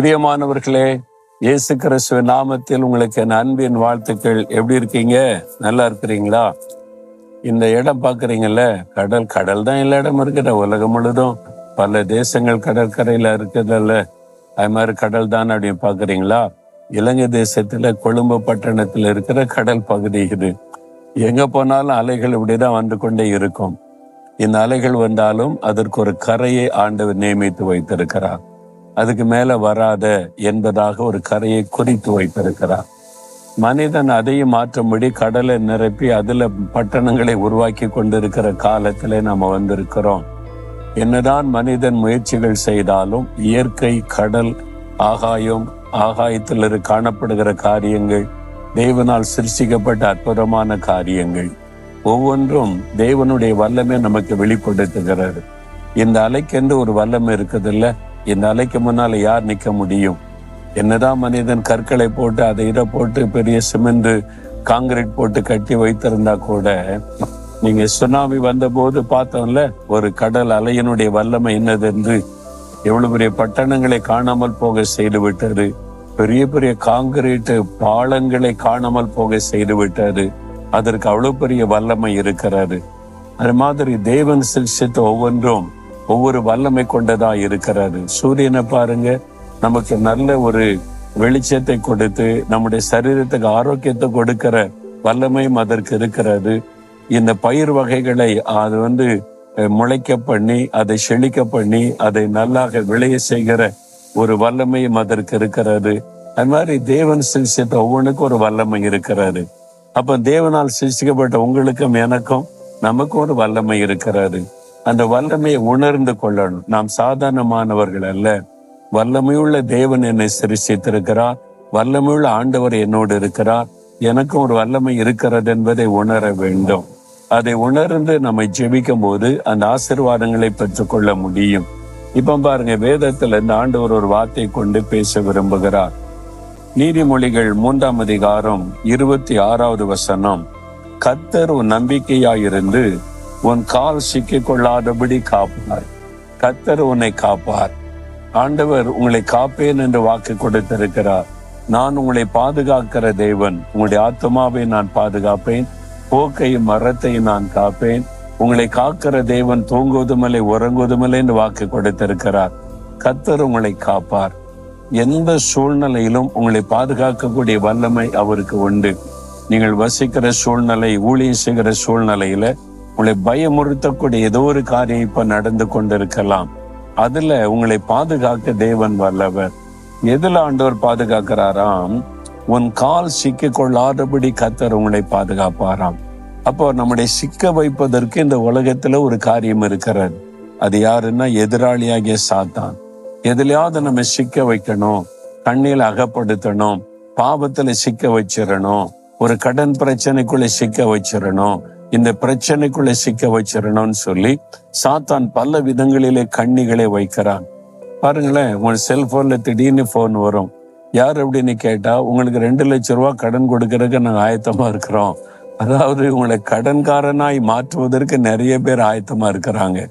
பிரியமானவர்களே இயேசு கிறிஸ்துவ நாமத்தில் உங்களுக்கு என் அன்பின் வாழ்த்துக்கள். எப்படி இருக்கீங்க? நல்லா இருக்கிறீங்களா? இந்த இடம் பாக்குறீங்கல்ல கடல் கடல் தான் எல்லா இடம் இருக்கிற உலகம் முழுதும் பல தேசங்கள் கடற்கரையில இருக்குதுல்ல. அது மாதிரி கடல் தான் அப்படின்னு பாக்குறீங்களா இலங்கை தேசத்துல கொழும்பு பட்டணத்துல இருக்கிற கடல் பகுதி இது. எங்க போனாலும் அலைகள் இப்படிதான் வந்து கொண்டே இருக்கும். இந்த அலைகள் வந்தாலும் அதற்கு ஒரு கரையை ஆண்டவர் நியமித்து வைத்திருக்கிறார். அதுக்கு மேல வராத என்பதாக ஒரு கரையை குறித்து வைத்திருக்கிறார். மனிதன் அதையும் மாற்றும்படி கடலை நிரப்பி அதுல பட்டணங்களை உருவாக்கி கொண்டிருக்கிற காலத்திலே நாம வந்திருக்கிறோம். என்னதான் மனிதன் முயற்சிகள் செய்தாலும் இயற்கை கடல் ஆகாயம் ஆகாயத்தில் காணப்படுகிற காரியங்கள் தேவனால் சிருஷ்டிக்கப்பட்ட அற்புதமான காரியங்கள் ஒவ்வொன்றும் தேவனுடைய வல்லமே நமக்கு வெளிப்படுத்துகிறது இந்த அலைக்கென்று ஒரு வல்லமை இருக்குதுல்ல? இந்த அலைக்கு முன்னால யார் நிக்க முடியும்? என்னதான் மனிதன் கற்களை போட்டு அதை இதை போட்டு பெரிய சிமெண்ட் காங்கிரீட் போட்டு கட்டி வைத்திருந்தா கூட நீங்க சுனாமி வந்த போது பார்த்தோம்ல ஒரு கடல் அலையினுடைய வல்லமை என்னது என்று எவ்வளவு பெரிய பட்டணங்களை காணாமல் போக செய்து விட்டது. பெரிய பெரிய காங்கிரீட் பாலங்களை காணாமல் போக செய்து விட்டது. அதற்கு அவ்வளவு பெரிய வல்லமை இருக்கிறது. அது மாதிரி தேவன் சிருஷ்டித்த ஒவ்வொன்றும் ஒவ்வொரு வல்லமை கொண்டதா இருக்கிறாரு. சூரியனை பாருங்க நமக்கு நல்ல ஒரு வெளிச்சத்தை கொடுத்து நம்முடைய சரீரத்துக்கு ஆரோக்கியத்தை கொடுக்கிற வல்லமையும் அதற்கு இருக்கிறது. இந்த பயிர் வகைகளை அது வந்து முளைக்க பண்ணி அதை செழிக்க பண்ணி அதை நல்லாக விளைய செய்கிற ஒரு வல்லமையும் அதற்கு இருக்கிறது. அது மாதிரி தேவன் சிருஷ்டித்த ஒவ்வொன்றுக்கும் ஒரு வல்லமை இருக்கிறாரு. அப்ப தேவனால் சிருஷ்டிக்கப்பட்ட உங்களுக்கும் எனக்கும் நமக்கும் ஒரு வல்லமை இருக்கிறாரு. அந்த வல்லமையை உணர்ந்து கொள்ளணும். நாம் சாதாரணமானவர்கள் அல்ல. வல்லமையுள்ள தேவன் என்னை சிருஷித்திருக்கிறார் வல்லமையுள்ள ஆண்டவர் என்னோடு இருக்கிறார். எனக்கும் ஒரு வல்லமை இருக்கிறது என்பதை உணர வேண்டும். அதை உணர்ந்து நம்மை ஜெபிக்கும் போது அந்த ஆசீர்வாதங்களை பெற்றுக்கொள்ள முடியும். இப்ப பாருங்க வேதத்துல இந்த ஆண்டவர் ஒரு வார்த்தை கொண்டு பேச விரும்புகிறார். நீதிமொழிகள் மூன்றாம் அதிகாரம் இருபத்தி ஆறாவது வசனம் கத்தர் நம்பிக்கையாயிருந்து உன் கால் சிக்கிக் கொள்ளாதபடி காப்பார். கத்தர் உன்னை காப்பார். ஆண்டவர் உங்களை காப்பேன் என்று வாக்கு கொடுத்திருக்கிறார். நான் உங்களை பாதுகாக்கிற தேவன். உங்களுடைய ஆத்மாவை நான் பாதுகாப்பேன். போக்கையும் மரத்தையும் நான் காப்பேன். உங்களை காக்கிற தேவன் தூங்குவதுமில்லை உறங்குவதுமில்லை என்று வாக்கு கொடுத்திருக்கிறார். கத்தர் உங்களை காப்பார். எந்த சூழ்நிலையிலும் உங்களை பாதுகாக்கக்கூடிய வல்லமை அவருக்கு உண்டு. நீங்கள் வசிக்கிற சூழ்நிலை ஊழியம் செய்கிற சூழ்நிலையில உங்களை பயமுறுத்தக்கூடிய ஏதோ ஒரு காரியம் இப்ப நடந்து கொண்டிருக்கலாம். அதுல உங்களை பாதுகாக்க தேவன் வல்லவர். எதுல ஆண்டவர் பாதுகாக்கிறாராம்? உன் கால் சிக்கிக் கொள்ளாதபடி கத்தர் உங்களை பாதுகாப்பாராம். அப்போ நம்முடைய சிக்க வைப்பதற்கு இந்த உலகத்துல ஒரு காரியம் இருக்கிறது. அது யாருன்னா எதிராளியாகிய சாத்தான். எதுலையாவது நம்ம சிக்க வைக்கணும் கண்ணில அகப்படுத்தணும் பாவத்துல சிக்க வச்சிடணும் ஒரு கடன் பிரச்சனைக்குள்ள சிக்க வச்சிடணும் இந்த பிரச்சனைக்குள்ள சிக்க வச்சிடணும்னு சொல்லி சாத்தான் பல விதங்களிலே கண்ணிகளை வைக்கிறான். பாருங்களேன் உங்க செல்போன்ல திடீர்னு போன் வரும். யார் அப்படின்னு கேட்டா உங்களுக்கு ரெண்டு லட்சம் ரூபாய் கடன் கொடுக்கறதுக்கு நாங்க ஆயத்தமா இருக்கிறோம். அதாவது உங்களை கடன்காரனாய் மாற்றுவதற்கு நிறைய பேர் ஆயத்தமா இருக்கிறாங்க.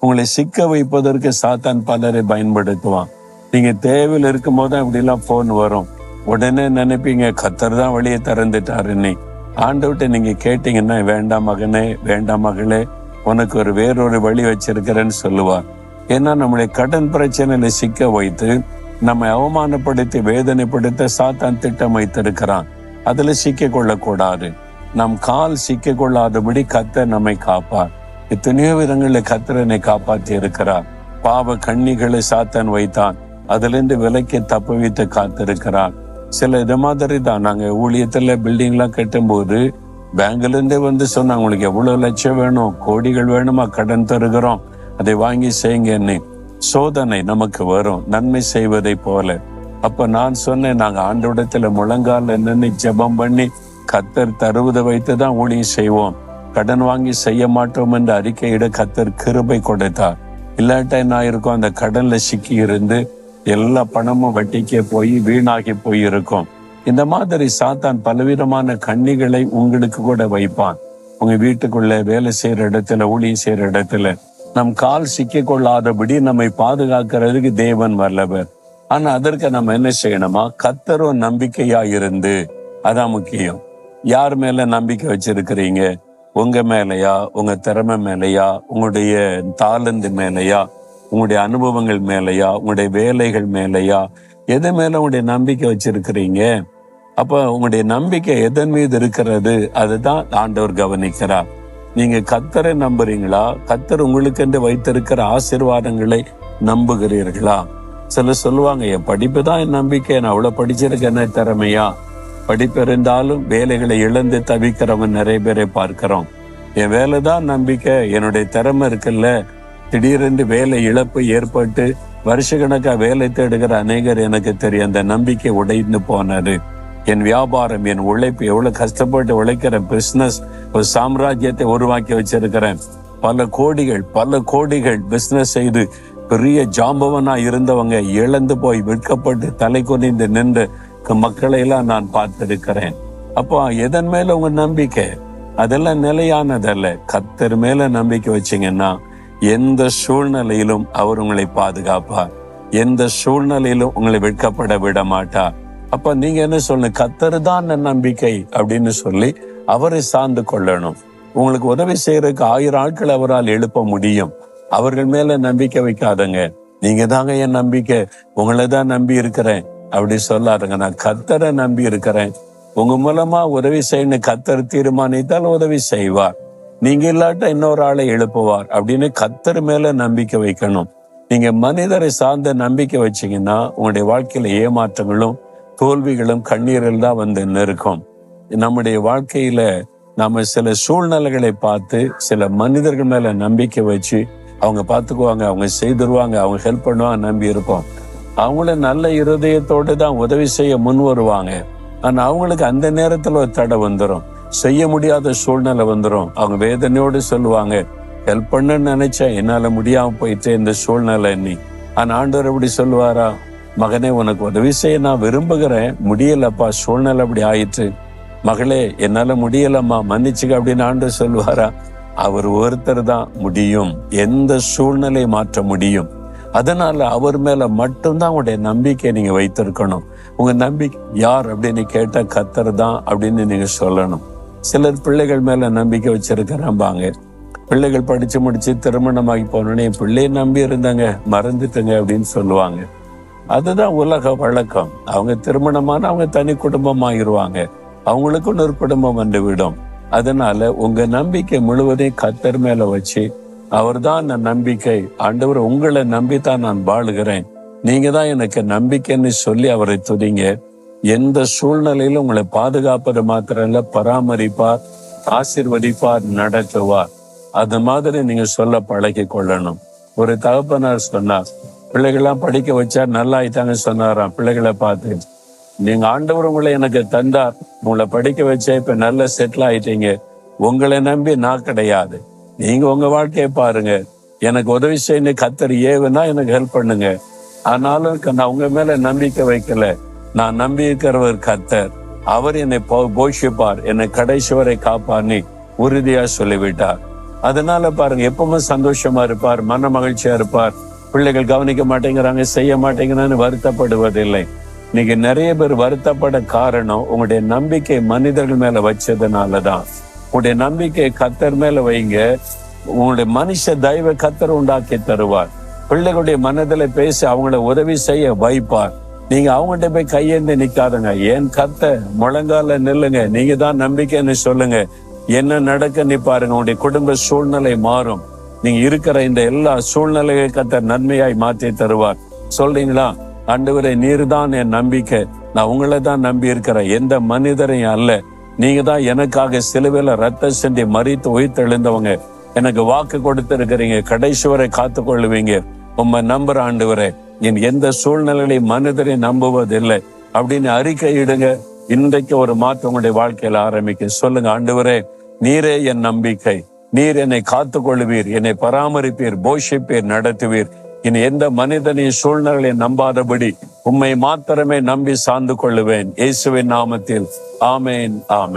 உங்களை சிக்க வைப்பதற்கு சாத்தான் பலரை பயன்படுத்துவான். நீங்க தேவையில் இருக்கும் போது அப்படிலாம் போன் வரும். உடனே நினைப்பீங்க கத்தர் தான் வழியை திறந்துட்டாருன்னு. ஆண்டவர்கிட்ட நீங்க கேட்டீங்கன்னா வேண்டாம் மகனே வேண்டாம் மகளே உனக்கு ஒரு வேறொரு வழி வச்சிருக்கிறேன்னு சொல்லுவார். ஏன்னா நம்முடைய கடன் பிரச்சனையில சிக்க வைத்து நம்மை அவமானப்படுத்தி வேதனைப்படுத்த சாத்தான் திட்டம் வைத்திருக்கிறான். அதுல சிக்க கொள்ளக்கூடாது நம் கால் சிக்க கொள்ளாதபடி கத்த நம்மை காப்பார். எத்தனையோ விதங்களில் கத்திரனை காப்பாற்றி இருக்கிறார். பாவ கண்ணிகளை சாத்தான் வைத்தான். அதிலிருந்து விலைக்கு தப்பு வைத்து காத்திருக்கிறார். சில இது மாதிரி தான். நாங்கள் ஊழியத்தில் பில்டிங்லாம் கட்டும்போது பேங்க்லேருந்தே வந்து சொன்னாங்க உங்களுக்கு எவ்வளோ லட்சம் வேணும்? கோடிகள் வேணுமா? கடன் தருகிறோம். அதை வாங்கி செய்யுங்கன்னு. சோதனை நமக்கு வரும். நன்மை செய்வதை போல. அப்ப நான் சொன்னேன் நாங்க ஆண்டோடத்துல முழங்கால் நின்று ஜெபம் பண்ணி கத்தர் தருவதை வைத்து தான் ஊழியம் செய்வோம். கடன் வாங்கி செய்ய மாட்டோம் என்று அறிக்கையிட கத்தர் கிருபை கொடுத்தார். இல்லாட்டா என்ன ஆயிருக்கும்? அந்த கடன்ல சிக்கி இருந்து எல்லா பணமும் வட்டிக்கே போய் வீணாகி போய் இருக்கும். இந்த மாதிரி சாத்தான் பலவிதமான கண்ணிகளை உங்களுக்கு கூட வைப்பான். உங்க வீட்டுக்குள்ள வேலை செய்யற இடத்துல ஊழியம் செய்யற இடத்துல நம் கால் சிக்க கொள்ளாதபடி நம்மை பாதுகாக்கிறதுக்கு தேவன் வல்லவர். ஆனா அதற்கு நம்ம என்ன செய்யணுமா? கத்தரும் நம்பிக்கையா இருந்து அதான் முக்கியம். யார் மேல நம்பிக்கை வச்சிருக்கிறீங்க? உங்க மேலயா? உங்க திறமை மேலயா? உங்களுடைய தாளந்து மேலயா? உங்களுடைய அனுபவங்கள் மேலையா? உங்களுடைய வேலைகள் மேலையா? எது மேல உங்களுடைய நம்பிக்கை வச்சிருக்கிறீங்க? அப்ப உங்களுடைய நம்பிக்கை எதன் மீது இருக்கிறது? அதுதான் ஆண்டவர் கவனிக்கிறார். நீங்க கத்தரை நம்புறீங்களா? கத்தர் உங்களுக்கென்று வைத்திருக்கிற ஆசீர்வாதங்களை நம்புகிறீர்களா? சிலர் சொல்லுவாங்க என் படிப்பு தான் என் நம்பிக்கை. நான் அவ்வளவு படிச்சிருக்கேன். என்ன திறமையா? படிப்பு இருந்தாலும் வேலைகளை இழந்து தவிக்கிறவங்க நிறைய பேரை பார்க்கிறோம். என் வேலை தான் நம்பிக்கை. என்னுடைய திறமை இருக்குல்ல. திடீரென்று வேலை இழப்பு ஏற்பட்டு வருஷக்கணக்கா வேலை தேடுகிற அநேகர் எனக்கு தெரியும் அந்த நம்பிக்கை உடைந்து போனாரு என் வியாபாரம் என் உழைப்பு எவ்வளவு கஷ்டப்பட்டு உழைக்கிற பிசினஸ் ஒரு சாம்ராஜ்யத்தை உருவாக்கி வச்சிருக்கிறேன். பல கோடிகள் பல கோடிகள் பிசினஸ் செய்து பெரிய ஜாம்பவனா இருந்தவங்க இழந்து போய் விற்கப்பட்டு தலை குனிந்து நின்று மக்களை எல்லாம் நான் பார்த்திருக்கிறேன். அப்போ எதன் மேல உங்க நம்பிக்கை? அதெல்லாம் நிலையானதல்ல. கத்தர் மேல நம்பிக்கை வச்சீங்கன்னா எந்த சூழ்நிலையிலும் அவர் உங்களை பாதுகாப்பார் எந்த சூழ்நிலையிலும் உங்களை வெட்கப்பட விட மாட்டார் அப்ப நீங்க என்ன சொல்லணும்? கத்தர் தான் என் நம்பிக்கை அப்படின்னு சொல்லி அவரை சார்ந்து கொள்ளணும். உங்களுக்கு உதவி செய்யறதுக்கு ஆயிரம் ஆட்கள் அவரால் எழுப்ப முடியும். அவர்கள் மேல நம்பிக்கை வைக்காதங்க. நீங்க தாங்க என் நம்பிக்கை. உங்களை தான் நம்பி இருக்கிறேன். அப்படி சொல்லாதுங்க. நான் கத்தரை நம்பி இருக்கிறேன். உங்க மூலமா உதவி செய்யணும். கத்தர் தீர்மானித்தால் உதவி செய்வார். நீங்க இல்லாட்ட இன்னொரு ஆளை எழுப்புவார் அப்படின்னு கத்தர் மேல நம்பிக்கை வைக்கணும். நீங்க மனிதரை சார்ந்த நம்பிக்கை வச்சீங்கன்னா உங்களுடைய வாழ்க்கையில ஏமாற்றங்களும் தோல்விகளும் கண்ணீரில் தான் வந்து நிற்கும். நம்முடைய வாழ்க்கையில நாம சில சூழ்நிலைகளை பார்த்து சில மனிதர்கள் மேல நம்பிக்கை வச்சு அவங்க பார்த்துக்குவாங்க அவங்க செய்திருவாங்க அவங்க ஹெல்ப் பண்ணுவாங்க நம்பி இருப்போம். அவங்கள நல்ல இருதயத்தோடு தான் உதவி செய்ய முன் வருவாங்க ஆனா அவங்களுக்கு அந்த நேரத்துல ஒரு தடை வந்துடும் செய்ய முடியாத சூழ்நிலை வந்துடும் அவங்க வேதனையோடு சொல்லுவாங்க ஹெல்ப் பண்ணுன்னு நினைச்சேன் என்னால முடியாம போயிட்டு இந்த சூழ்நிலை நீ. ஆனா ஆண்டவர் எப்படி சொல்லுவாரா? மகனே உனக்கு உதவி செய்ய நான் விரும்புகிறேன். முடியலப்பா சூழ்நிலை அப்படி ஆயிற்று. மகளே என்னால முடியலம்மா மன்னிச்சுக்க அப்படின்னு ஆண்டு சொல்லுவாரா? அவர் ஒருத்தர் தான் முடியும். எந்த சூழ்நிலை மாற்ற முடியும். அதனால அவர் மேல மட்டும்தான் உங்களுடைய நம்பிக்கை நீங்க வைத்திருக்கணும். உங்க நம்பிக்கை யார் அப்படின்னு கேட்ட கத்தர் தான் அப்படின்னு நீங்க சொல்லணும். சிலர் பிள்ளைகள் மேல நம்பிக்கை வச்சிருக்கிறாம்பாங்க பிள்ளைகள் படிச்சு முடிச்சு திருமணமாகி போனோடனே பிள்ளையை நம்பி இருந்தாங்க மறந்துட்டுங்க அப்படின்னு சொல்லுவாங்க. அதுதான் உலக வழக்கம். அவங்க திருமணமான அவங்க தனி குடும்பமாயிருவாங்க. அவங்களுக்கும் ஒரு குடும்பம் வந்து விடும் அதனால உங்க நம்பிக்கை முழுவதையும் கத்தர் மேல வச்சு அவர் தான் நம்பிக்கை. ஆண்டவர் உங்களை நம்பித்தான் நான் வாழுகிறேன். நீங்க தான் எனக்கு நம்பிக்கைன்னு சொல்லி அவரை துதிங்க. எந்த சூழ்நிலையிலும் உங்களை பாதுகாப்பது மாத்திரம் இல்ல பராமரிப்பார் ஆசிர்வதிப்பார் நடத்துவார். அது மாதிரி நீங்க சொல்ல பழகி கொள்ளணும். ஒரு தகப்பனார் சொன்னார் பிள்ளைகள்லாம் படிக்க வச்சா நல்லா ஆயிட்டாங்க சொன்னாராம் பிள்ளைகளை பார்த்து நீங்க ஆண்டவர் உங்களை எனக்கு தந்தார். உங்களை படிக்க வச்சா இப்ப நல்லா செட்டில் ஆயிட்டீங்க. உங்களை நம்பி நான் கிடையாது. நீங்க உங்க வாழ்க்கையை பாருங்க. எனக்கு உதவி செய்யணும் கத்தர் ஏவுனா எனக்கு ஹெல்ப் பண்ணுங்க. ஆனாலும் நான் உங்க மேல நம்பிக்கை வைக்கல. நான் நம்பி இருக்கிறவர் கத்தர் அவர் என்னை போஷிப்பார். என்னை கடைசி வரை காப்பார்னு உறுதியா சொல்லிவிட்டார். அதனால பாருங்க எப்பவுமே சந்தோஷமா இருப்பார் மன மகிழ்ச்சியா இருப்பார். பிள்ளைகள் கவனிக்க மாட்டேங்கிறாங்க செய்ய மாட்டேங்கிறான்னு வருத்தப்படுவதில்லை. நீங்க நிறைய பேர் வருத்தப்பட காரணம் உங்களுடைய நம்பிக்கை மனிதர்கள் மேல வச்சதுனாலதான். உங்களுடைய நம்பிக்கை கத்தர் மேல வைங்க. உங்களுடைய மனுஷ தெய்வ கத்தர் உண்டாக்கி தருவார். பிள்ளைகளுடைய மனதில் பேசி அவங்கள உதவி செய்ய வைப்பார். நீங்க அவங்ககிட்ட போய் கையேந்து நிக்காதுங்க. ஏன் கத்த முழங்கால நில்லுங்க. நீங்க தான் நம்பிக்கைன்னு சொல்லுங்க. என்ன நடக்க நீ பாருங்க. உங்களுடைய குடும்ப சூழ்நிலை மாறும். நீங்க இருக்கிற இந்த எல்லா சூழ்நிலையை கத்த நன்மையாய் மாற்றி தருவார். சொல்றீங்களா? ஆண்டவரை நீர் தான் என் நம்பிக்கை. நான் உங்களை தான் நம்பி இருக்கிறேன். எந்த மனிதரையும் அல்ல. நீங்க தான் எனக்காக சிலுவையில ரத்த செஞ்சு மறித்து உயிர்த்தெழுந்தவங்க. எனக்கு வாக்கு கொடுத்திருக்கிறீங்க. கடைசி வரை காத்து கொள்ளுவீங்க உண்மை நம்புற ஆண்டவரே. என் எந்த சூழ்நிலையை மனிதரை நம்புவதில்லை. அப்படின்னு அறிக்கை இடுங்க. இன்றைக்கு ஒரு மாற்றம் உங்களுடைய வாழ்க்கையில ஆரம்பிக்க சொல்லுங்க ஆண்டவரே நீரே என் நம்பிக்கை. நீர் என்னை காத்து கொள்வீர் என்னை பராமரிப்பீர் போஷிப்பீர் நடத்துவீர். இனி எந்த மனிதனின் சூழ்நிலையை நம்பாதபடி உம்மை மாத்திரமே நம்பி சார்ந்து கொள்ளுவேன். இயேசுவின் நாமத்தில். ஆமேன் ஆமேன்.